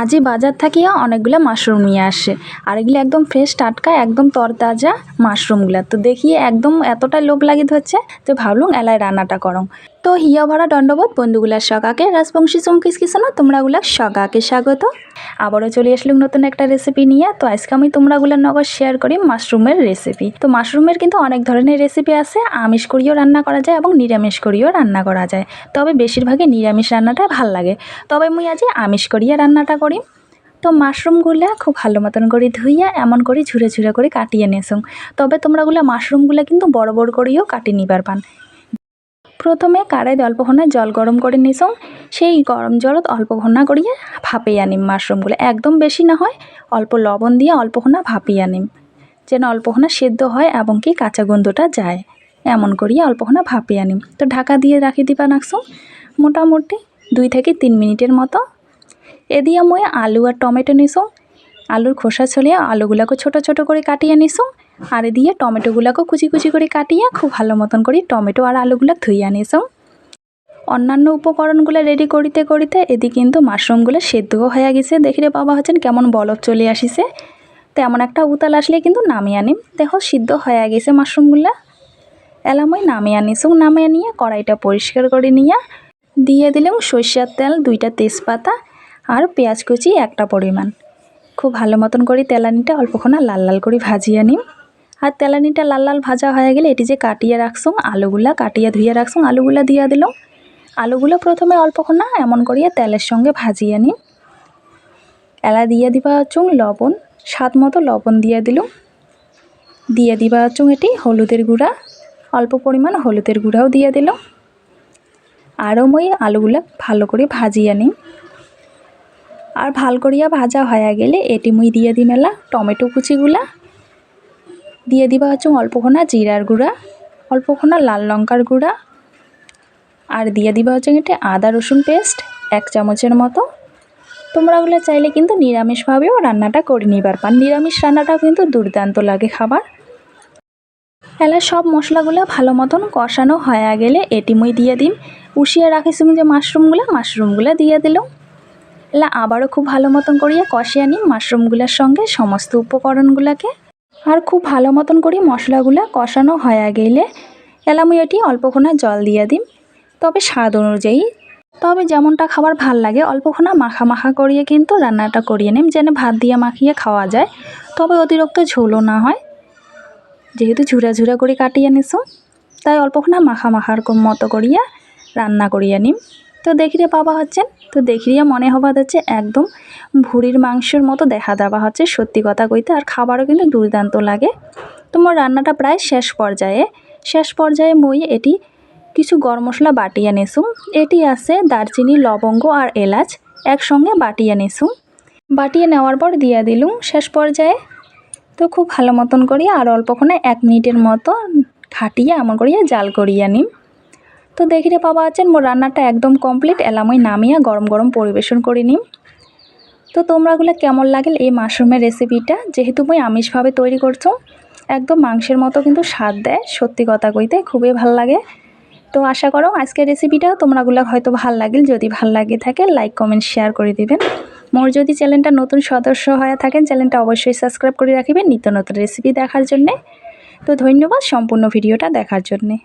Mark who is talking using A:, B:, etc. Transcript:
A: আজই বাজার থাকিয়া অনেকগুলো মাশরুম নিয়ে আসে। আর এগুলো একদম ফ্রেশ টাটকা, একদম তরতাজা মাশরুমগুলো তো দেখিয়ে একদম এতটা লোভ লাগি ধরছে তো ভাবলুম এলাই রান্নাটা করং। তো হিয়া ভরা দণ্ডবোধ বন্ধুগুলার সকাকে রাজবংশী চমকিস কিসনো তোমরাগুলা সকাকে স্বাগত। আবারও চলে আসলুম নতুন একটা রেসিপি নিয়ে। তো আজকে আমি তোমরাগুলার নগর শেয়ার করি মাশরুমের রেসিপি তো মাশরুমের কিন্তু অনেক ধরনের রেসিপি আছে। আমিষ করিও রান্না করা যায় এবং নিরামিষ করিও রান্না করা যায়। তবে বেশিরভাগই নিরামিষ রান্নাটা ভালো লাগে। তবে মুই আজ আমিষ করিয়া রান্নাটা করি তো মাশরুমগুলা খুব ভালো মতন করে ধুইয়া এমন করে ঝুরে ঝুরে করে কাটিয়ে নেসুম। তবে তোমরাগুলা মাশরুমগুলা কিন্তু বড় বড় করেও কাটি নিবার পান। প্রথমে কারাই অল্প ঘণ্টা জল গরম করে নিসং সেই গরম জলত অল্প ঘণ্টা করিয়ে ভাপিয়ে আনিম মাশরুমগুলো। একদম বেশি না হয়, অল্প লবণ দিয়ে অল্প ঘণ্টা ভাপিয়ে আনিম। যেন অল্প ঘণ্টা সেদ্ধ হয় এবং কি কাঁচা গন্ধটা যায়। এমন করিয়ে অল্প ঘণ্টা ভাপিয়ে আনিম। তো ঢাকা দিয়ে রাখি দিবা নাকসুম। মোটামুটি দুই থেকে তিন মিনিটের মতো এদিকে মই আলু আর টমেটো নিসুম আলুর খোসা ছলিয়ে আলুগুলাকে ছোট ছোট করে কাটিয়ে নিসুম আর এদিকে টমেটোগুলাকে কুচি কুচি করে কাটিয়ে খুব ভালো মতন করে টমেটো আর আলুগুলা ধুইয়া নিসুম অন্যান্য উপকরণগুলো রেডি করিতে করিতে এদিকে কিন্তু মাশরুমগুলো সেদ্ধও হয়ে গেছে। দেখিলে বাবা হচ্ছেন কেমন বলক চলে আসিছে। তেমন একটা উতাল আসলে কিন্তু নামিয়ে আনিম দেখো, সিদ্ধ হয়ে গেছে মাশরুমগুলা। এলামই নামিয়ে আনিসুম নামিয়ে নিয়ে কড়াইটা পরিষ্কার করে নিয়ে। দিয়ে দিলাম সর্ষের তেল, দুইটা তেজপাতা আর পেঁয়াজ কুচি একটা পরিমাণ। খুব ভালো মতন করে তেলানিটা অল্পক্ষণ লাল লাল করে ভাজিয়ে নিম। আর তেলানিটা লাল লাল ভাজা হয়ে গেলে এটি যে কাটিয়ে রাখছুম আলুগুলা কাটিয়ে ধুয়ে রাখছুম আলুগুলা দিয়ে দিলাম। আলুগুলো প্রথমে অল্পক্ষণ এমন করিয়ে তেলের সঙ্গে ভাজিয়ে নিম। এলা দিয়ে দিবা চুং লবণ, স্বাদ মতো লবণ দিয়ে দিলাম। দিয়ে দিবা চুং এটি হলুদের গুঁড়া, অল্প পরিমাণ হলুদের গুঁড়াও দিয়ে দিলাম। আরও মই আলুগুলো ভালো করে ভাজিয়ে নিই আর ভালো করিয়া ভাজা হয়ে গেলে এটি মুই দিয়ে দিই মেলা টমেটো কুচিগুলা। দিয়ে দিবা হচ্ছে অল্পক্ষণা জিরার গুঁড়া অল্পক্ষণা লাল লঙ্কার গুঁড়া। আর দিয়ে দিবা হচ্ছে এটি আদা রসুন পেস্ট, এক চামচের মতো। তোমরা ওগুলো চাইলে কিন্তু নিরামিষভাবেও রান্নাটা করে নিবার পান নিরামিষ রান্নাটাও কিন্তু দুর্দান্ত লাগে খাবার। এলা সব মশলাগুলো ভালো মতন কষানো হয়ে গেলে এটি মুই দিয়ে দিম। উষিয়ে রাখিছিলাম যে মাশরুমগুলো মাশরুমগুলো দিয়ে দিলাম। এলা আবারও খুব ভালো মতন করিয়া কষিয়ে নিম মাশরুমগুলোর সঙ্গে সমস্ত উপকরণগুলোকে। আর খুব ভালো মতন করি মশলাগুলো কষানো হয়ে গেলে এলা। মুই এটি অল্পক্ষণা জল দিয়ে দিম। তবে স্বাদ অনুযায়ী। তবে যেমনটা খাবার ভালো লাগে অল্পক্ষণা মাখা মাখা করিয়ে কিন্তু রান্নাটা করিয়ে নিম, যেন ভাত দিয়ে মাখিয়ে খাওয়া যায়। তবে অতিরিক্ত ঝোলও না হয়। যেহেতু ঝুরা ঝুরা করে কাটিয়ে নিছো, তাই অল্পক্ষণা মাখা মাখার মতো করিয়া রান্না করিয়া নিম। তো দেখিরে পাবা হচ্ছেন তো দেখিয়ে মনে হবা হচ্ছে একদম ভুড়ির মাংসের মতো দেখা দেওয়া হচ্ছে সত্যি কথা কইতে, আর খাবারও কিন্তু দুর্দান্ত লাগে। তো মোর রান্নাটা প্রায় শেষ পর্যায়ে শেষ পর্যায়ে মই এটি কিছু গরম মশলা বাটিয়ে নেসুম এটি আছে দারচিনি, লবঙ্গ আর এলাচ একসঙ্গে বাটিয়ে নেসুম বাটিয়ে নেওয়ার পর দিয়ে দিলুম শেষ পর্যায়ে। তো খুব ভালো মতন করি আর অল্পক্ষণে এক মিনিটের মতো খাটিয়ে এমন করিয়া জাল করিয়া নিম। তো দেখিরে পাওয়া আছেন, মোর রান্নাটা একদম কমপ্লিট এলামই নামিয়া গরম গরম পরিবেশন করে নিম তো তোমরাগুলো কেমন লাগেল এই মাশরুমের রেসিপিটা যেহেতু মুই আমিষভাবে তৈরি করছ, একদম মাংসের মতো কিন্তু স্বাদ দেয়, সত্যি কথা কইতে খুবই ভালো লাগে। তো আশা করো আজকের রেসিপিটা তোমরাগুলো হয়তো ভালো লাগিল, যদি ভালো লাগে থাকে লাইক কমেন্ট শেয়ার করে দিবেন। মোর যদি চ্যানেলটা নতুন সদস্য হয়ে থাকেন, চ্যানেলটা অবশ্যই সাবস্ক্রাইব করে রাখবেন নিত্য নতুন রেসিপি দেখার জন্যে। তো ধন্যবাদ সম্পূর্ণ ভিডিওটা দেখার জন্যে।